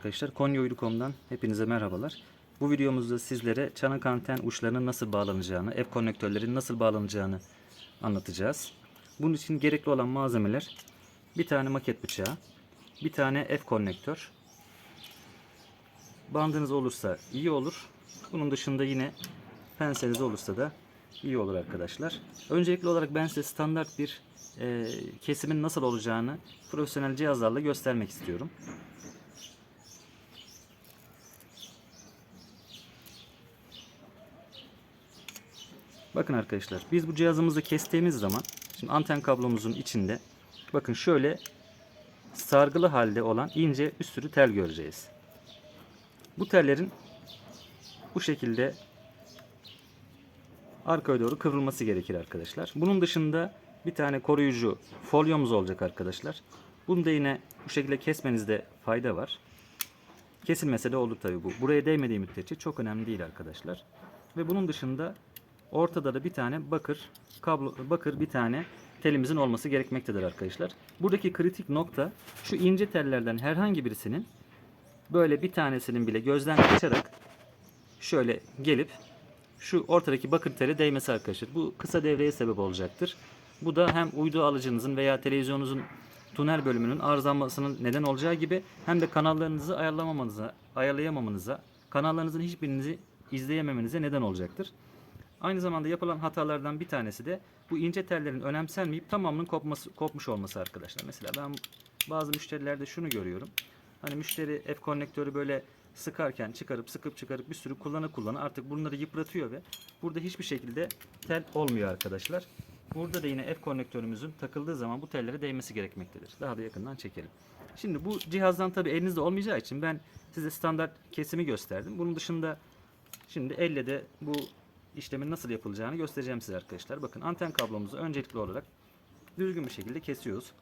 Arkadaşlar Konyaudu.com'dan hepinize merhabalar. Bu videomuzda sizlere çanak anten uçlarının nasıl bağlanacağını, F konnektörlerin nasıl bağlanacağını anlatacağız. Bunun için gerekli olan malzemeler bir tane maket bıçağı, bir tane F konnektör. Bandınız olursa iyi olur. Bunun dışında yine penseniz olursa da iyi olur arkadaşlar. Öncelikli olarak ben size standart bir e, kesimin nasıl olacağını profesyonel cihazlarla göstermek istiyorum. Bakın arkadaşlar biz bu cihazımızı kestiğimiz zaman şimdi anten kablomuzun içinde bakın şöyle sargılı halde olan ince bir sürü tel göreceğiz. Bu tellerin bu şekilde arkaya doğru kıvrılması gerekir arkadaşlar. Bunun dışında bir tane koruyucu folyomuz olacak arkadaşlar. Bunu da yine bu şekilde kesmenizde fayda var. Kesilmese de olur tabi bu. Buraya değmediği müddetçe çok önemli değil arkadaşlar. Ve bunun dışında ortada da bir tane bakır kablo bakır bir tane telimizin olması gerekmektedir arkadaşlar. Buradaki kritik nokta şu ince tellerden herhangi birisinin böyle bir tanesinin bile gözden kaçarak şöyle gelip şu ortadaki bakır tele değmesi arkadaşlar. Bu kısa devreye sebep olacaktır. Bu da hem uydu alıcınızın veya televizyonunuzun tünel bölümünün arızalanmasının neden olacağı gibi hem de kanallarınızı ayarlamamanıza, ayarlayamamanıza, kanallarınızın hiçbirinizi izleyememenize neden olacaktır. Aynı zamanda yapılan hatalardan bir tanesi de bu ince tellerin önemsenmeyip tamamının kopması, kopmuş olması arkadaşlar. Mesela ben bazı müşterilerde şunu görüyorum. Hani müşteri F konnektörü böyle sıkarken çıkarıp sıkıp çıkarıp bir sürü kullanı kullanı artık bunları yıpratıyor ve burada hiçbir şekilde tel olmuyor arkadaşlar. Burada da yine F konnektörümüzün takıldığı zaman bu tellere değmesi gerekmektedir. Daha da yakından çekelim. Şimdi bu cihazdan tabi elinizde olmayacağı için ben size standart kesimi gösterdim. Bunun dışında şimdi elle de bu işlemin nasıl yapılacağını göstereceğim size arkadaşlar. Bakın anten kablomuzu öncelikli olarak düzgün bir şekilde kesiyoruz.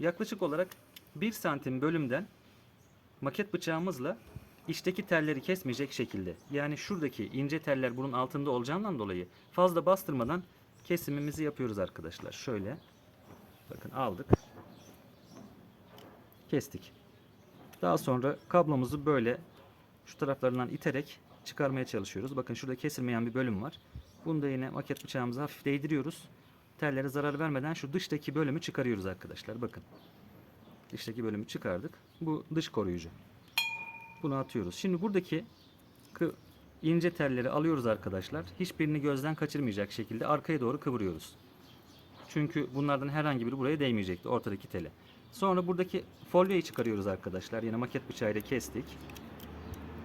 Yaklaşık olarak 1 santim bölümden maket bıçağımızla içteki telleri kesmeyecek şekilde yani şuradaki ince teller bunun altında olacağından dolayı fazla bastırmadan kesimimizi yapıyoruz arkadaşlar. Şöyle bakın aldık. Kestik. Daha sonra kablomuzu böyle şu taraflarından iterek çıkarmaya çalışıyoruz. Bakın şurada kesilmeyen bir bölüm var. Bunu da yine maket bıçağımıza hafif değdiriyoruz. Tellere zarar vermeden şu dıştaki bölümü çıkarıyoruz arkadaşlar. Bakın. Dıştaki bölümü çıkardık. Bu dış koruyucu. Bunu atıyoruz. Şimdi buradaki ince telleri alıyoruz arkadaşlar. Hiçbirini gözden kaçırmayacak şekilde arkaya doğru kıvırıyoruz. Çünkü bunlardan herhangi biri buraya değmeyecekti ortadaki tele. Sonra buradaki folyoyu çıkarıyoruz arkadaşlar. Yine maket bıçağıyla kestik.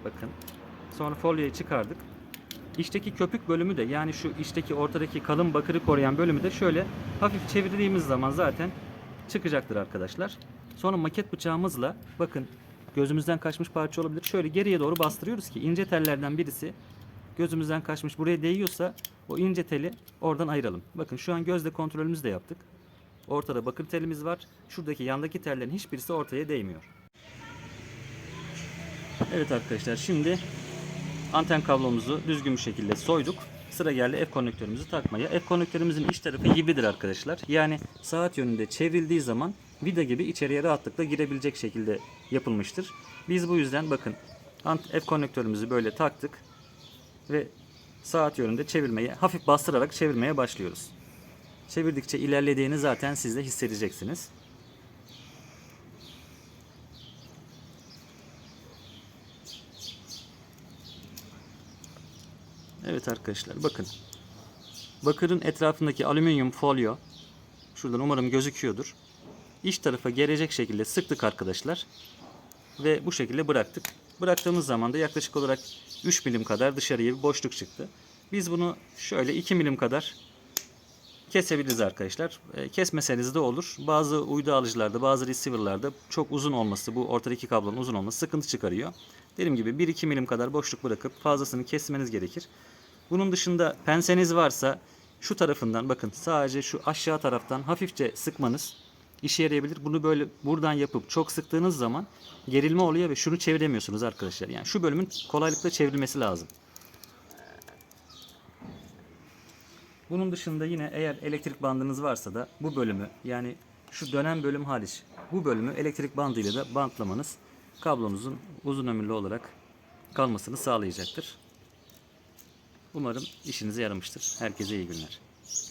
Bakın. Sonra folyoyu çıkardık. İçteki köpük bölümü de yani şu içteki ortadaki kalın bakırı koruyan bölümü de şöyle hafif çevirdiğimiz zaman zaten çıkacaktır arkadaşlar. Sonra maket bıçağımızla bakın gözümüzden kaçmış parça olabilir. Şöyle geriye doğru bastırıyoruz ki ince tellerden birisi gözümüzden kaçmış buraya değiyorsa o ince teli oradan ayıralım. Bakın şu an gözle kontrolümüzü de yaptık. Ortada bakır telimiz var. Şuradaki yandaki tellerin hiçbirisi ortaya değmiyor. Evet arkadaşlar şimdi anten kablomuzu düzgün bir şekilde soyduk. Sıra geldi F konnektörümüzü takmaya. F konnektörümüzün iç tarafı gibidir arkadaşlar. Yani saat yönünde çevrildiği zaman vida gibi içeriye rahatlıkla girebilecek şekilde yapılmıştır. Biz bu yüzden bakın F konnektörümüzü böyle taktık ve saat yönünde çevirmeye hafif bastırarak çevirmeye başlıyoruz. Çevirdikçe ilerlediğini zaten siz de hissedeceksiniz. Evet arkadaşlar bakın. Bakırın etrafındaki alüminyum folyo şuradan umarım gözüküyordur. İç tarafa gelecek şekilde sıktık arkadaşlar. Ve bu şekilde bıraktık. Bıraktığımız zaman da yaklaşık olarak 3 milim kadar dışarıya bir boşluk çıktı. Biz bunu şöyle 2 milim kadar kesebiliriz arkadaşlar. E, Kesmeseniz de olur. Bazı uydu alıcılarda, bazı receiver'larda çok uzun olması, bu ortadaki kablonun uzun olması sıkıntı çıkarıyor. Dediğim gibi 1-2 milim kadar boşluk bırakıp fazlasını kesmeniz gerekir. Bunun dışında penseniz varsa şu tarafından bakın sadece şu aşağı taraftan hafifçe sıkmanız işe yarayabilir. Bunu böyle buradan yapıp çok sıktığınız zaman gerilme oluyor ve şunu çeviremiyorsunuz arkadaşlar. Yani şu bölümün kolaylıkla çevrilmesi lazım. Bunun dışında yine eğer elektrik bandınız varsa da bu bölümü yani şu dönen bölüm hariç bu bölümü elektrik bandıyla da bantlamanız kablonuzun uzun ömürlü olarak kalmasını sağlayacaktır. Umarım işinize yaramıştır. Herkese iyi günler.